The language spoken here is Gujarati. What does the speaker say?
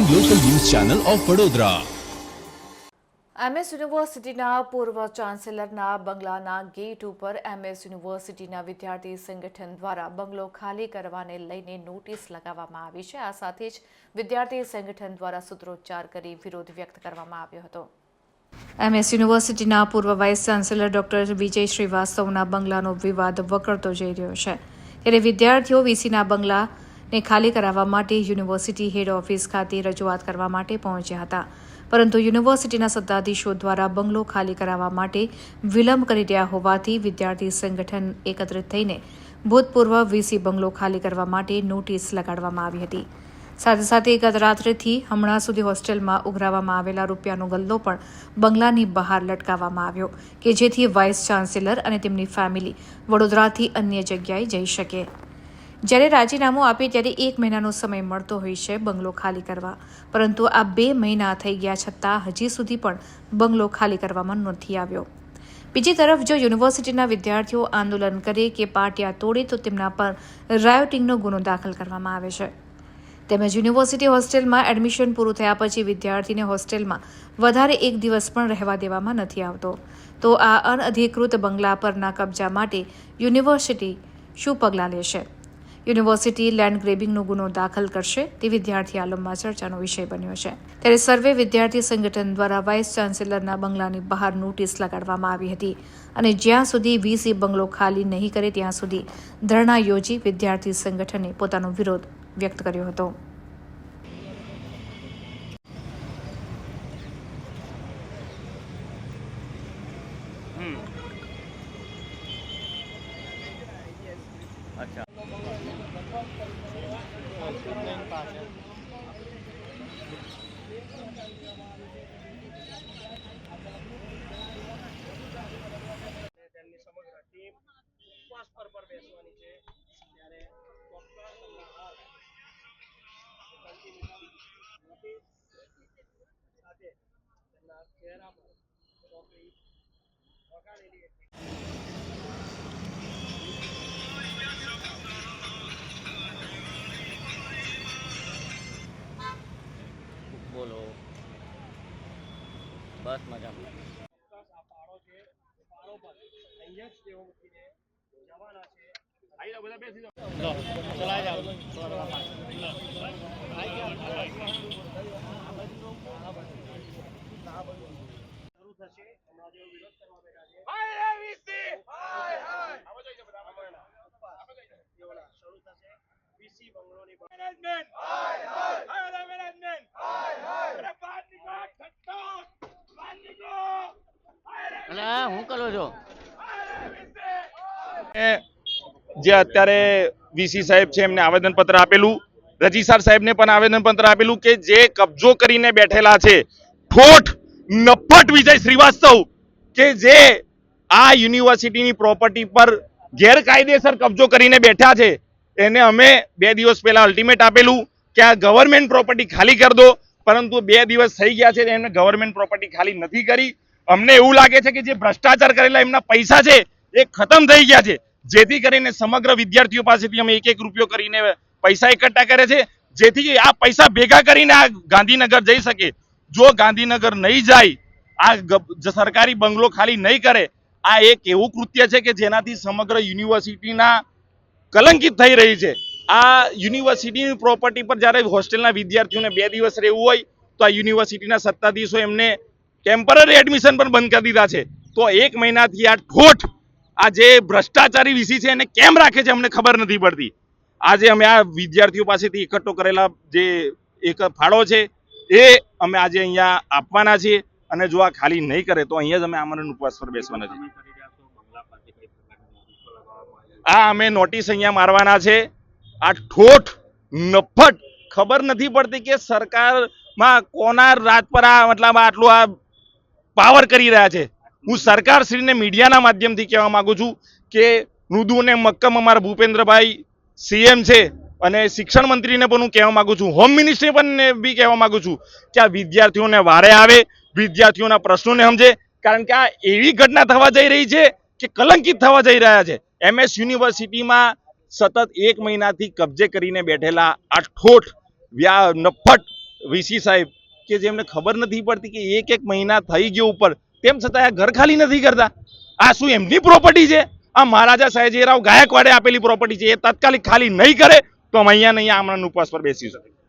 ચેનલ ઓફ વડોદરા એમએસ યુનિવર્સિટીના પૂર્વ ચાન્સેલરના બંગલાના ગેટ ઉપર એમએસ યુનિવર્સિટીના વિદ્યાર્થી સંગઠન દ્વારા બંગલો ખાલી કરવાને લઈને નોટિસ લગાવવામાં આવી છે. આ સાથે જ વિદ્યાર્થી સંગઠન દ્વારા સૂત્રોચ્ચાર કરી વિરોધ વ્યક્ત કરવામાં આવ્યો હતો. એમએસ યુનિવર્સિટીના પૂર્વ વાઇસ ચાન્સેલર ડોક્ટર વિજય શ્રીવાસ્તવના બંગલાનો વિવાદ વકરતો જઈ રહ્યો છે. ત્યારે વિદ્યાર્થીઓ વીસીના બંગલાને ખાલી કરાવવા માટે યુનિવર્સિટી હેડ ઓફિસ ખાતે રજૂઆત કરવા માટે પહોંચ્યા હતા. પરંતુ યુનિવર્સિટીના સત્તાધીશો દ્વારા બંગલો ખાલી કરાવવા માટે વિલંબ કરી રહ્યા હોવાથી વિદ્યાર્થી સંગઠન એકત્રિત થઈને ભૂતપૂર્વ વીસી બંગલો ખાલી કરવા માટે નોટિસ લગાડવામાં આવી હતી. સાથે સાથે ગત રાત્રેથી હમણાં સુધી હોસ્ટેલમાં ઉઘરાવવામાં આવેલા રૂપિયાનો ગલ્લો પણ બંગલાની બહાર લટકાવવામાં આવ્યો કે જેથી વાઇસ ચાન્સેલર અને તેમની ફેમિલી વડોદરાથી અન્ય જગ્યાએ જઈ શકે. જ્યારે રાજીનામું આપે ત્યારે એક મહિનાનો સમય મળતો હોય છે બંગલો ખાલી કરવા. પરંતુ આ બે મહિના થઈ ગયા છતાં હજી સુધી પણ બંગલો ખાલી કરવામાં નથી આવ્યો. બીજી તરફ, જો યુનિવર્સિટીના વિદ્યાર્થીઓ આંદોલન કરે કે પાટિયા તોડે, તો તેમના પર રાયોટિંગનો ગુનો દાખલ કરવામાં આવે છે. તેમજ યુનિવર્સિટી હોસ્ટેલમાં એડમિશન પૂરું થયા પછી વિદ્યાર્થીને હોસ્ટેલમાં વધારે એક દિવસ પણ રહેવા દેવામાં નથી આવતો. તો આ અનઅધિકૃત બંગલા પરના કબજા માટે યુનિવર્સિટી શું પગલાં લેશે? યુનિવર્સિટી લેન્ડ ગ્રેબિંગનો ગુનો દાખલ કરશે તે વિદ્યાર્થી આલમમાં ચર્ચાનો વિષય બન્યો છે. ત્યારે સર્વે વિદ્યાર્થી સંગઠન દ્વારા વાઇસ ચાન્સેલરના બંગલાની બહાર નોટિસ લગાડવામાં આવી હતી અને જ્યાં સુધી વીસી બંગલો ખાલી નહીં કરે ત્યાં સુધી ધરણા યોજી વિદ્યાર્થી સંગઠને પોતાનો વિરોધ વ્યક્ત કર્યો હતો અચ્છા તેમની સમગ્ર ટીમ ઉપવાસ પર પર બેસવાની છે ત્યારે ડોક્ટર તેમના હાથ કન્ટિન્યુ સાથે તેમના ચોકડી વગાડેલી હતી બોલો. બસ મજામાં. આ પાડો છે પાડો પર અહીંયા જ તેઓ મૂકીને જવાના છે શરૂ થશે. હમણાં જેવો વિરોધ કરવા બેઠા છે. તેઓના શરૂ થશે. વીસી બંગલોની અને હું કરો છો? એ જે અત્યારે વીસી સાહેબ છે એમને આવેદનપત્ર આપેલું રજીસાર સાહેબને પણ આવેદનપત્ર આપેલું કે જે કબજો કરીને બેઠેલા છે ઠોઠ નફટ વિજય શ્રીવાસ્તવ કે જે આ યુનિવર્સિટીની પ્રોપર્ટી પર ગેરકાયદેસર કબજો કરીને બેઠા છે. એને અમે બે દિવસ પહેલા અલ્ટિમેટ આપેલું કે આ ગવર્મેન્ટ પ્રોપર્ટી ખાલી કરી દો. પરંતુ બે દિવસ થઈ ગયા છે એમને ગવર્મેન્ટ પ્રોપર્ટી ખાલી નથી કરી. અમને એવું લાગે છે કે જે ભ્રષ્ટાચાર કરેલા એમના પૈસા છે એ ખતમ થઈ ગયા છે. જેથી કરીને સમગ્ર વિદ્યાર્થીઓ પાસેથી અમે એક એક રૂપિયો કરીને પૈસા એકઠા કરે છે. જેથી આ પૈસા ભેગા કરીને આ ગાંધીનગર જઈ શકે. જો ગાંધીનગર નહીં જાય, આ સરકારી બંગલો ખાલી નહીં કરે, આ એક એવું કૃત્ય છે કે જેનાથી સમગ્ર યુનિવર્સિટીના કલંકિત થઈ રહી છે. આ યુનિવર્સિટીની પ્રોપર્ટી પર જ્યારે હોસ્ટેલના વિદ્યાર્થીઓને બે દિવસ રહેવું હોય, તો આ યુનિવર્સિટીના સત્તાધીશો એમને ટેમ્પરરી એડમિશન પણ બંધ કરી દીધા છે. તો એક મહિનાથી આ ઠોઠ, આ જે ભ્રષ્ટાચારી વિશી છે એને કેમ રાખે છે અમને ખબર નથી પડતી. આજે અમે આ વિદ્યાર્થીઓ પાસેથી એકઠો કરેલા જે એક ફાળો છે એ અમે આજે અહીંયા આપવાના છીએ. અને જો આ ખાલી નહીં કરે, તો અહીંયા જ અમે આમરણ ઉપવાસ પર બેસવાના છીએ. આ અમે નોટિસ અહીંયા મારવાના છે. આ ઠોઠ, નફટ ખબર નથી પડતી કે સરકારમાં કોના રાત પર આ મતલબ આટલું આ પાવર કરી રહ્યા છે. હું સરકારશ્રીને મીડિયાના માધ્યમથી કહેવા માગું છું કે મૃદુ અને મક્કમ અમારા ભૂપેન્દ્રભાઈ સીએમ છે. અને શિક્ષણ મંત્રીને પણ હું કહેવા માંગુ છું હોમ મિનિસ્ટ્રી પણ બી કહેવા માંગુ છું કે આ વિદ્યાર્થીઓને વારે આવે, વિદ્યાર્થીઓના પ્રશ્નોને સમજે, કારણ કે આ એવી ઘટના થવા જઈ રહી છે કે કલંકિત થવા જઈ રહ્યા છે. એમએસ યુનિવર્સિટીમાં સતત એક મહિનાથી કબજે કરીને બેઠેલા આ ઠોઠ વ્યા નફટ વીસી સાહેબ, કે જેમને ખબર નથી પડતી કે એક એક મહિના થઈ ગયો ઉપર, તેમ છતાં આ ઘર ખાલી નથી કરતા. આ શું એમની પ્રોપર્ટી છે? આ મહારાજા સયાજીરાવ ગાયકવાડે આપેલી પ્રોપર્ટી છે, એ તાત્કાલિક ખાલી નહીં કરે તો અમે અહીંયા નહીં આમરણ ઉપવાસ પર બેસીશું